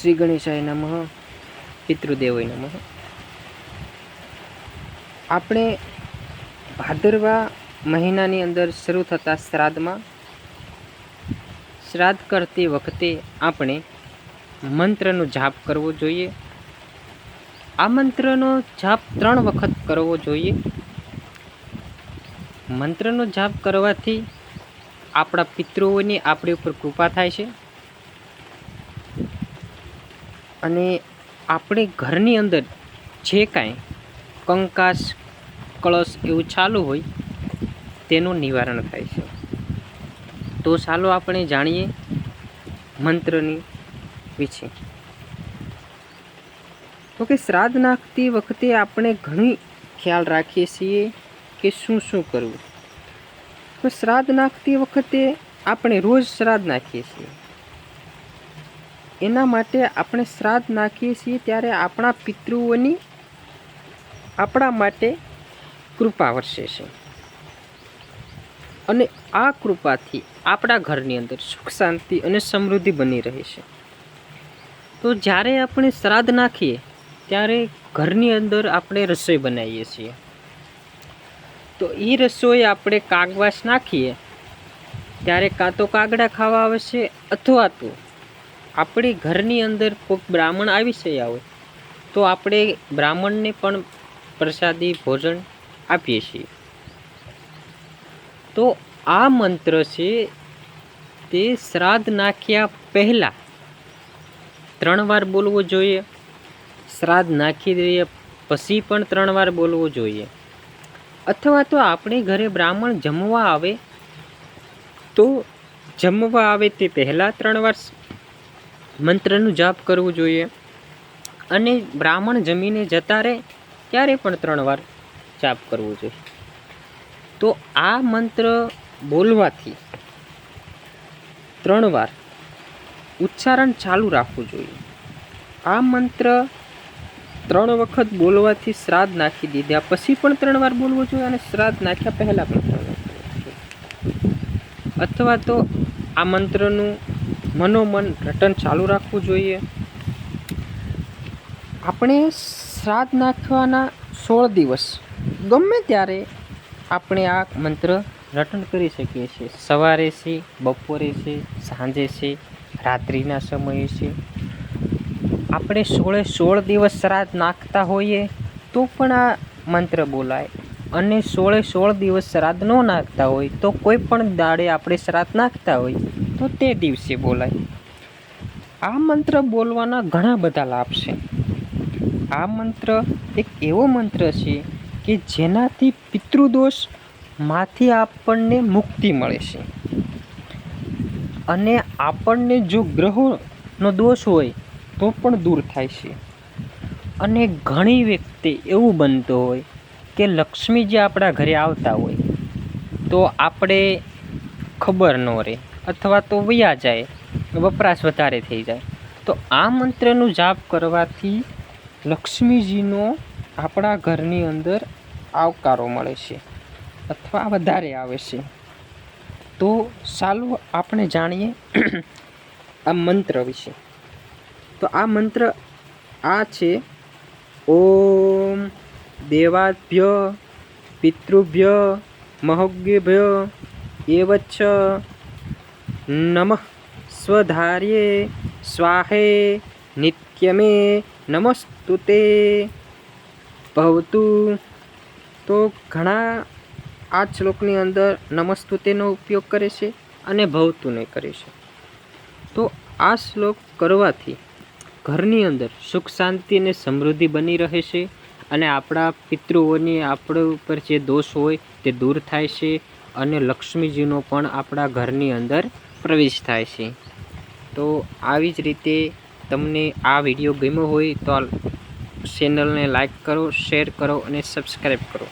શ્રી ગણેશાય નમઃ, પિતૃદેવય નમઃ. આપણે ભાદરવા મહિનાની અંદર શરૂ થતા શ્રાદ્ધમાં, શ્રાદ્ધ કરતી વખતે આપણે મંત્રનો જાપ કરવો જોઈએ. આ મંત્રનો જાપ ત્રણ વખત કરવો જોઈએ. મંત્રનો જાપ કરવાથી આપણા પિતૃઓની આપણી ઉપર કૃપા થાય છે. અને આપણે ઘરની અંદર જે કાંઈ કંકાસ, કળશ એવું ચાલુ હોય, તેનું નિવારણ થાય છે. તો ચાલો આપણે જાણીએ મંત્રની વિશે. તો કે શ્રાદ્ધ નાખતી વખતે આપણે ઘણી ખ્યાલ રાખીએ છીએ કે શું શું કરવું. તો શ્રાદ્ધ નાખતી વખતે આપણે રોજ શ્રાદ્ધ નાખીએ છીએ. એના માટે આપણે શ્રાદ્ધ નાખીએ છીએ ત્યારે આપણા પિતૃઓની આપણા માટે કૃપા વરસે છે. અને આ કૃપાથી આપણા ઘરની અંદર સુખ, શાંતિ અને સમૃદ્ધિ બની રહે છે. તો જ્યારે આપણે શ્રાદ્ધ નાખીએ ત્યારે ઘરની અંદર આપણે રસોઈ બનાવીએ છીએ. તો એ રસોઈ આપણે કાગવાસ નાખીએ ત્યારે કાં તો કાગડા ખાવા આવે છે અથવા તો આપણી ઘરની અંદર કોઈક બ્રાહ્મણ આવી ગયા હોય, તો આપણે બ્રાહ્મણને પણ પ્રસાદી ભોજન આપીએ છીએ. તો આ મંત્ર છે, તે શ્રાદ્ધ નાખ્યા પહેલાં ત્રણ વાર બોલવો જોઈએ, શ્રાદ્ધ નાખી દઈએ પછી પણ ત્રણ વાર બોલવું જોઈએ. અથવા તો આપણે ઘરે બ્રાહ્મણ જમવા આવે, તો જમવા આવે તે પહેલાં ત્રણ વાર મંત્રનું જાપ કરવું જોઈએ. અને બ્રાહ્મણ જમીને જતા રહે, ત્યારે પણ ત્રણ વાર જાપ કરવું જોઈએ. તો આ મંત્ર બોલવાથી ત્રણ વાર ઉચ્ચારણ ચાલુ રાખવું જોઈએ. આ મંત્ર ત્રણ વખત બોલવાથી શ્રાદ્ધ નાખી દીધા પછી પણ ત્રણ વાર બોલવું જોઈએ અને શ્રાદ્ધ નાખ્યા પહેલાં પણ ત્રણ વાર અથવા તો આ મંત્રનું મનોમન રટન ચાલુ રાખવું જોઈએ. આપણે શ્રાદ્ધ નાખવાના સોળ દિવસ. ગમે ત્યારે આપણે આ મંત્ર રટન કરી શકીએ છીએ. સવારે છે, બપોરે છે, સાંજે છે, રાત્રિના સમયે છે. આપણે સોળે સોળ દિવસ શ્રાદ્ધ નાખતા હોઈએ તો પણ આ મંત્ર બોલાય. અને સોળે સોળ દિવસ શ્રાદ્ધ ન નાખતા હોય તો કોઈ પણ દાડે આપણે શ્રાદ્ધ નાખતા હોય તો તે દિવસે બોલાય. આ મંત્ર બોલવાના ઘણા બધા લાભ છે. આ મંત્ર એક એવો મંત્ર છે કે જેનાથી પિતૃદોષમાંથી આપણને મુક્તિ મળે છે. અને આપણને જો ગ્રહોનો દોષ હોય તો પણ દૂર થાય છે. અને ઘણી વ્યક્તિ એવું બનતું હોય કે લક્ષ્મી જે આપણા ઘરે આવતા હોય, તો આપણે ખબર ન રહે અથવા તો વયા જાય, વપરાશ વધારે થઈ જાય. તો આ મંત્રનું જાપ કરવાથી લક્ષ્મીજીનો આપણા ઘરની અંદર આવકારો મળે છે અથવા વધારે આવે છે. તો ચાલો આપણે જાણીએ આ મંત્ર વિશે. તો આ મંત્ર આ છે ઓમ દેવાભ્ય પિતૃભ્ય મહોગ્યભ્ય એવચ્છ નમઃ સ્વધાર્યે સ્વાહે નિત્યમે નમસ્તુતે ભવતુ તો ઘણા આ શ્લોકની અંદર નમસ્તુતેનો ઉપયોગ કરે છે અને ભવતુને કરે છે. તો આ શ્લોક કરવાથી ઘરની અંદર સુખ શાંતિ અને સમૃદ્ધિ બની રહે છે. અને આપણા પિતૃઓની આપણા ઉપર જે દોષ હોય તે દૂર થાય છે અને લક્ષ્મીજીનો પણ આપણા ઘરની અંદર પ્રવેશ થાય છે. તો આવી જ રીતે તમને આ વીડિયો ગમ્યો હોય તો ચેનલને લાઈક કરો, શેર કરો અને સબસ્ક્રાઈબ કરો.